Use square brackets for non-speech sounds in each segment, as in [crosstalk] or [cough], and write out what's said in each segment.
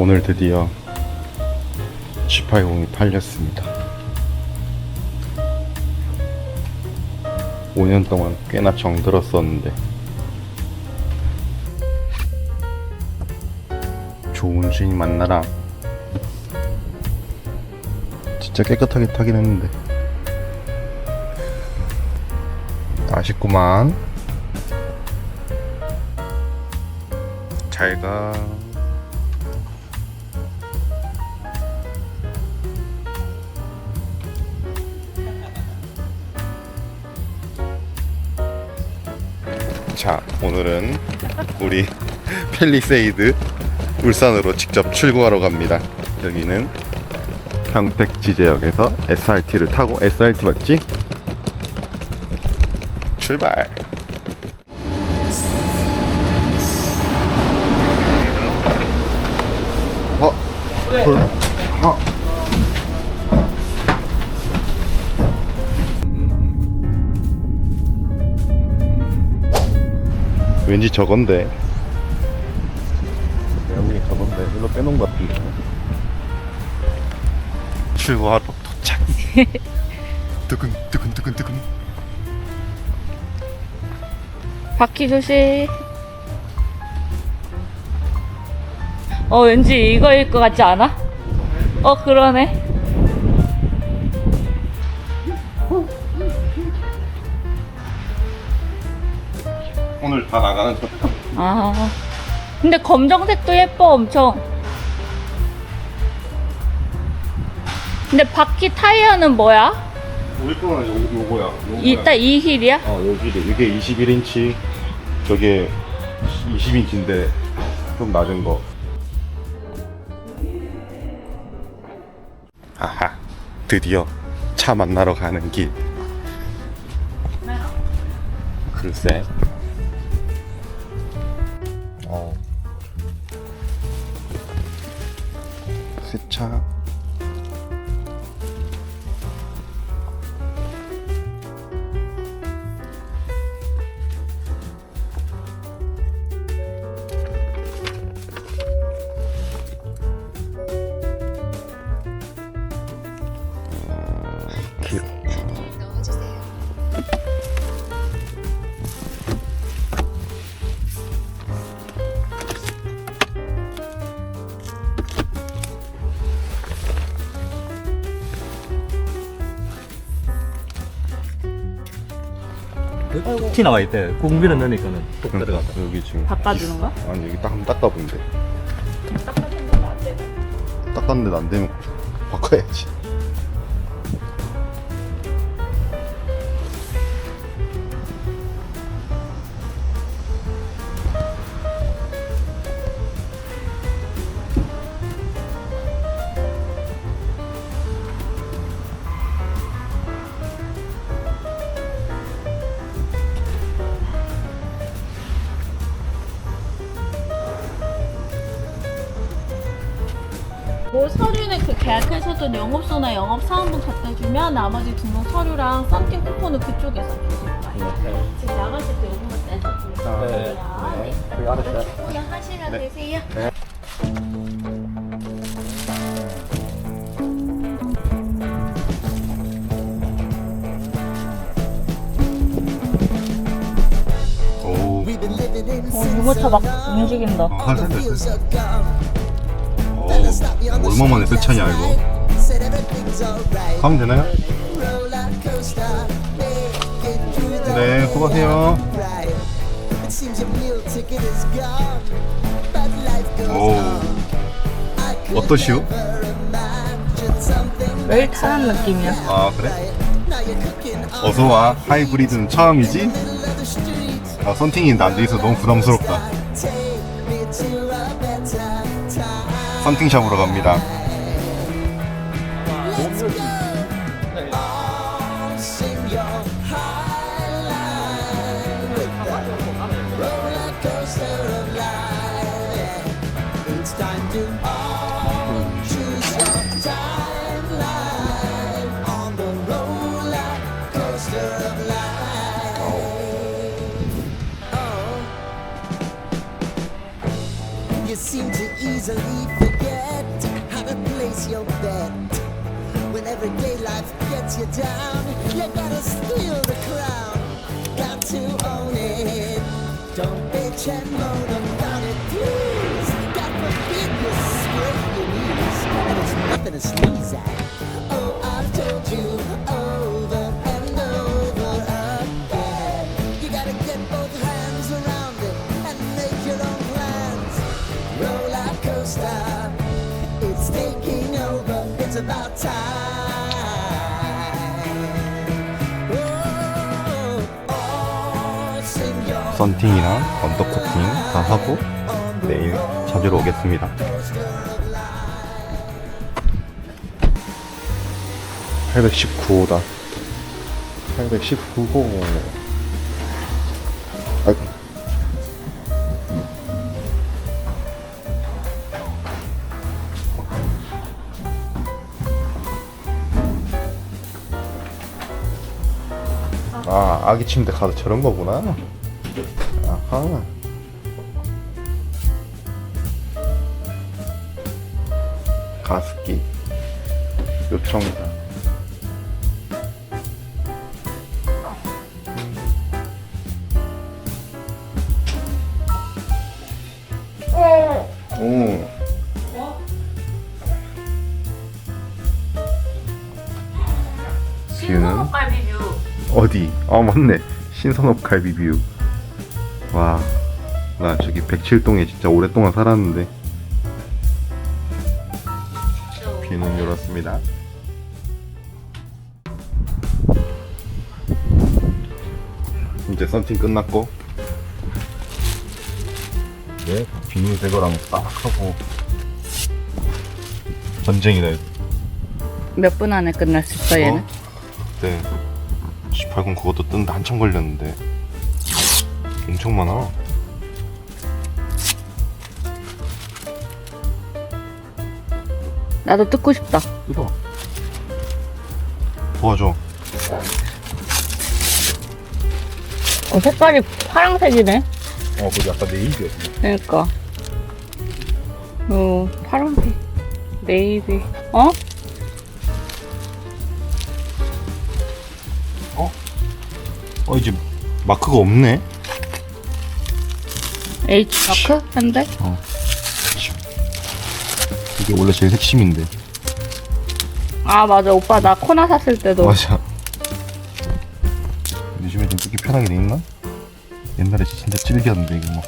오늘 드디어 G80이 팔렸습니다. 5년 동안 꽤나 정들었었는데 좋은 주인 만나라. 진짜 깨끗하게 타긴 했는데 아쉽구만. 잘 가. 오늘은 우리 [laughs] 펠리세이드 울산으로 직접 출고하러 갑니다. 여기는 평택 지제역에서 SRT를 타고 SRT 맞지? 출발. 어, 불, 어. 왠지 저건데. 내가 보기 저건데. 일로 빼놓은 것 같은데. 출고하러 도착. 뜨근, 뜨근, 뜨근, 뜨근. 바퀴 조심. 어, 왠지 이거일 것 같지 않아? 어, 그러네. 다 나가는 거. 아. 근데 검정색도 예뻐, 엄청. 근데 바퀴 타이어는 뭐야? 우리 거는 요, 요거야. 요거야. 이따 이 힐이야? 어, 여기, 이게 21인치, 저게 20인치인데, 좀 낮은 거. 아하, 드디어 차 만나러 가는 길. 글쎄. 새 차. 티 나와 있대. 국물을 넣으니까는 뚝 들어간다. 여기 지금. 바꿔주는 거야? 아니 여기 딱 한번 닦아본대. 닦았는데 안 되면 바꿔야지. 계약해서도 영업소나 영업사원분 갖다 주면 나머지 등록 서류랑 썸띵 쿠폰은 그쪽에서 주실 거예요. 지금 나가실 때 요금을 떼서 주세요. 네. 네. 그게 알았어요. 그냥 하시면 되세요. 오. 어, 유모차 막 움직인다. 오. 얼마 만에 새 차냐 이거? 가면 되나요? 네, 수고하세요. 오. 어떠시오? 매일 타는 느낌이야. 아 그래? 어서와 하이브리드는 처음이지? 아 썬팅이 앉아있어 너무 부담스럽다 썬팅샵으로 갑니다 place your bet. When everyday life gets you down, you gotta steal the crown. Got to own it. Don't bitch and moan about it, please. God forbid you scrape your knees, and it's nothing to sneeze at. Oh, I've told you 썬팅이랑 언더 코팅 다 하고 내일 찾으러 오겠습니다. 819호다. 819호. 아이고. 아, 아기 침대 가도 저런 거구나. 아하. 가습기 요청이다. 오. 뷰는 어디? 아 맞네 신선업 갈비뷰 와 나 저기 백칠동에 진짜 오랫동안 살았는데 뷰는 이렇습니다 이제 썬팅 끝났고 네 비닐 제거랑 딱 하고 전쟁이다 이거. 몇 분 안에 끝났을까 얘는? 어? 네 18금 그것도 뜨는데 한참 걸렸는데 엄청 많아 나도 뜯고 싶다. 뜯어 도와줘 어, 색깔이 파란색이네. 어 그거 약간 네이비야 그러니까. 어, 파란색. 네이비. 어? 어 이제 마크가 없네 H 마크? 현대? 이게 원래 제일 핵심인데 아, 맞아. 오빠 나 코나 샀을 때도. 맞아 요즘에 좀 뜯기 편하게 돼 있나? 옛날에 진짜 찔겼는데 이거 막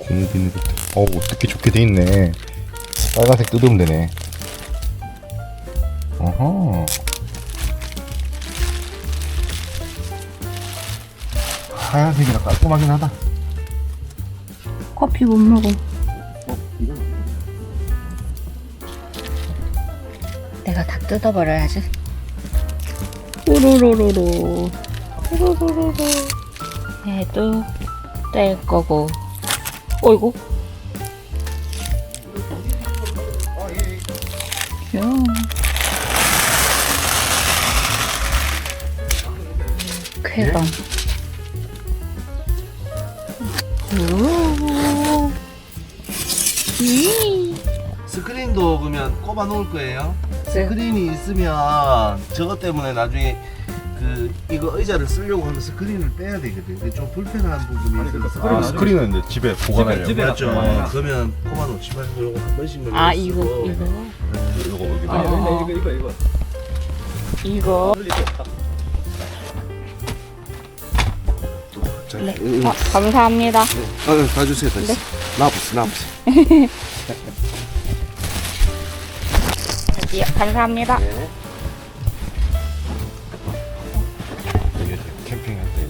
고무 비닐 같은 어우 뜯기 좋게 돼 있네 빨간색 뜯으면 되네 어허 하얀색이라 깔끔하긴 하다 커피 못 먹어. 내가 다 뜯어버려야지. 우르르르르. 우르르르르. 얘도 뗄 거고. 어이구. 야. 쾌감. 오. 꼽아 놓을 거예요. 스크린이 있으면 저것 때문에 나중에 그 이거 의자를 쓰려고 하면 스크린을 빼야 되거든. 그게 좀 불편한 부분이 있어서. 아 스크린은 이제 집에 보관하려고 집에 맞죠. 아. 그러면 꼽아 놓지 말고 요거 한 번씩만. 아 쓰고. 이거 이거 이거 여기다 아. 이거 이거 이거 이거 자, 네. 이거- 아, 감사합니다. 어, 다 주세요. 다 주세요. 나와보세요. 나와보세요. [laughs] 예, 감사합니다. 이게 이제 캠핑할 때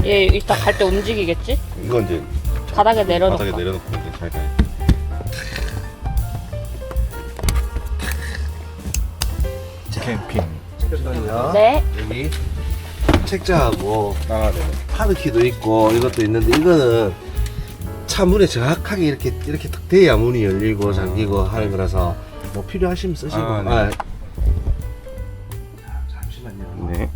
이제 얘 이따 갈 때 움직이겠지? 이건 이제 바닥에 내려놓고. 바닥에 내려놓고 이제 잘 가요 캠핑. 네. 여기 책자하고 아 네네 파르키도 있고 이것도 있는데 이거는 차 문에 정확하게 이렇게 이렇게 딱 돼야 문이 열리고 잠기고 하는 거라서 뭐 필요하시면 쓰시고. 아, 네. 아, 자, 잠시만요. 네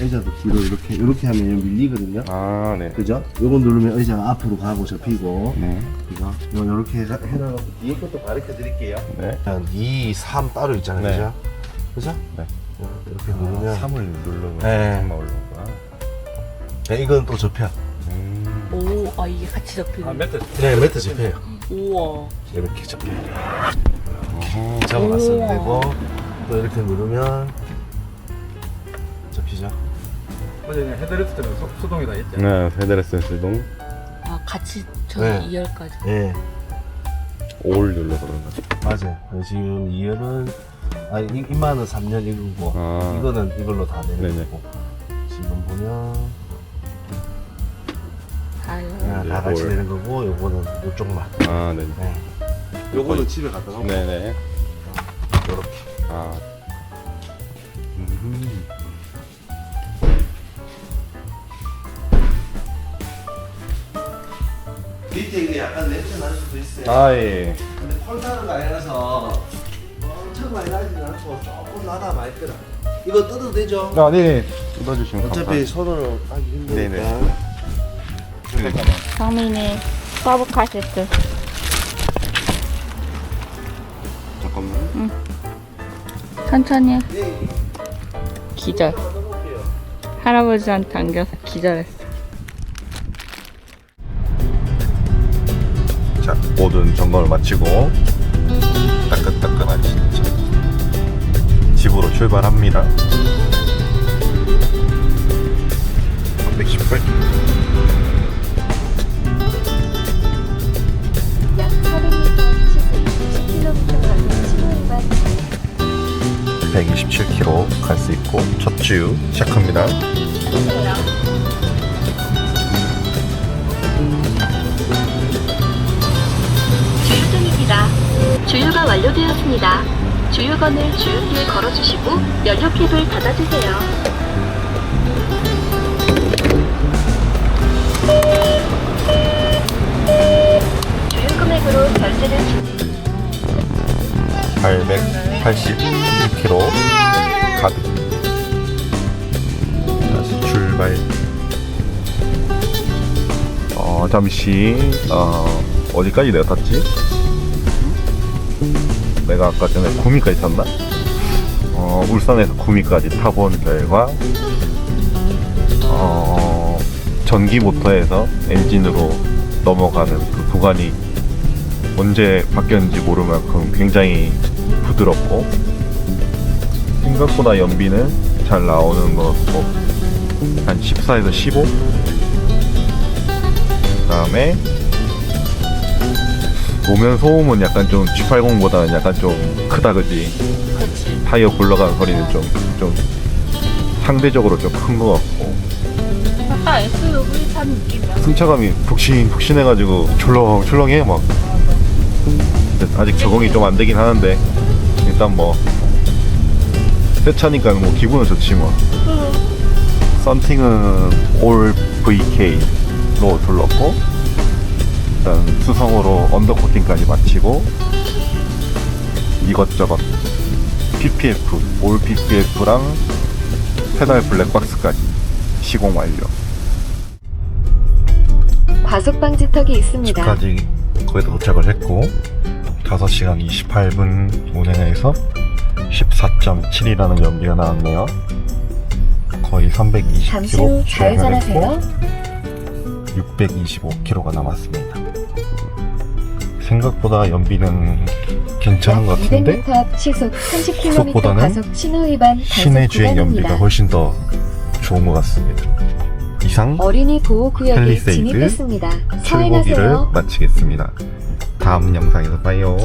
의자도 뒤로 이렇게 이렇게 하면 밀리거든요. 아, 네. 그죠? 요거 누르면 의자가 앞으로 가고 접히고 네. 그죠? 요 요렇게 해서 해놔서 뒤에 것도 가르쳐 드릴게요. 네. 2, 3 따로 있잖아요. 네. 그죠? 그죠? 네. 이렇게 누르면 3을 누르면 네. 3만 올라오구나. 네, 이건 또 접혀. 아 이게 같이 접히는. 아, 매트. 네, 매트 접혀요. 우와. 이렇게 접혀요. 접어놨으면 우와. 되고 또 이렇게 누르면 접히죠. 어제 헤드레스 때문에 소, 수동이 다 있죠. 네, 페데레스 수동 아 같이 저 네. 2열까지. 예, 올 눌러서 그런 거죠. 맞아요. 지금 2열은 아 이- 이만은 3년 이거고 아. 이거는 이걸로 다 내는 네네. 거고 지금 보면 다 같이 올. 내는 거고 요거는 요쪽만. 아, 네. 네. 요거는 집에 갖다 놓고 네 네. 요렇게. 아. 음. 밑에 이거 약간 냄새 날 수도 있어요. 아, 예. 근데 콜타르가 아니라서 엄청 많이 나지는 않고 조금 나다 끄라. 이거 뜯어도 되죠? 아, 네. 뜯어주시면 어차피 손으로 하기 힘드니까. 네 네. 성민이 서브 카세트. 잠깐만. 천천히 해. 네, 기절. 할아버지한테 안겨서 기절했어. 자, 모든 점검을 마치고 따끈따끈한 진짜 집으로 출발합니다. 318. 127km 갈수 있고 첫 주 시작합니다. 주유등입니다. 주유가 완료되었습니다. 주유건을 주유기에 걸어주시고 연료캡을 닫아주세요. 주유 금액으로 결제를 주 881km 가득. 다시 출발. 어, 잠시, 어, 어디까지 내가 탔지? 내가 아까 전에 구미까지 탔나? 어, 울산에서 구미까지 타본 결과, 어, 전기 모터에서 엔진으로 넘어가는 그 구간이 언제 바뀌었는지 모를 만큼 굉장히 부드럽고 생각보다 연비는 잘 나오는 것 같고 한 14에서 15 그 다음에 노면 소음은 약간 좀 G80보다는 약간 좀 크다 그지. 타이어 굴러가는 소리는 좀 좀 상대적으로 좀 큰 것 같고 약간 SUV 탄 느낌이야. 승차감이 푹신푹신해가지고 출렁출렁해 막 아직 적응이 좀 안 되긴 하는데 일단 뭐 새 차니까 뭐 기분은 좋지 뭐 썬팅은 올 VK로 둘렀고 일단 수성으로 언더코팅까지 마치고 이것저것 PPF 올 PPF랑 페달 블랙박스까지 시공 완료 과속 방지턱이 있습니다. 집까지 거의 다 도착을 했고 5시간 28분 운행해서 14.7이라는 연비가 나왔네요 거의 320km 잠시 후 주행을 좌회전하세요. 했고 625km가 남았습니다 생각보다 연비는 괜찮은 것 같은데 200m 앞 시속 30km 속보다는 시내 주행 연비가. 훨씬 더 좋은 것 같습니다 이상 어린이 보호 구역에 진입했습니다. 출고기를. 마치겠습니다 다음 영상에서 봐요